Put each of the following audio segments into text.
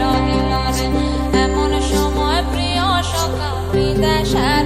রঙে মনে এমন সময় প্রিয় সখা বিদেশে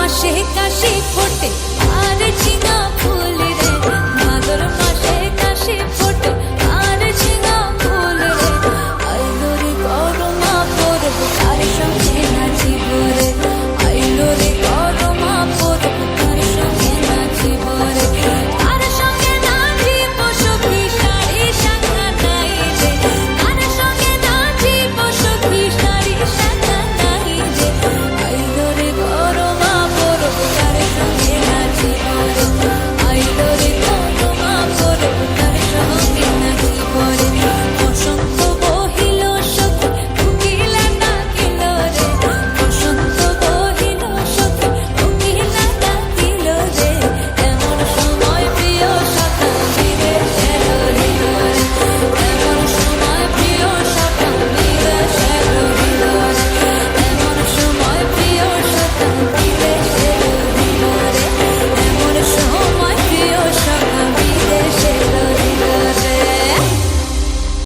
মাসে কাশে ফোটে। আর চিনা ফুল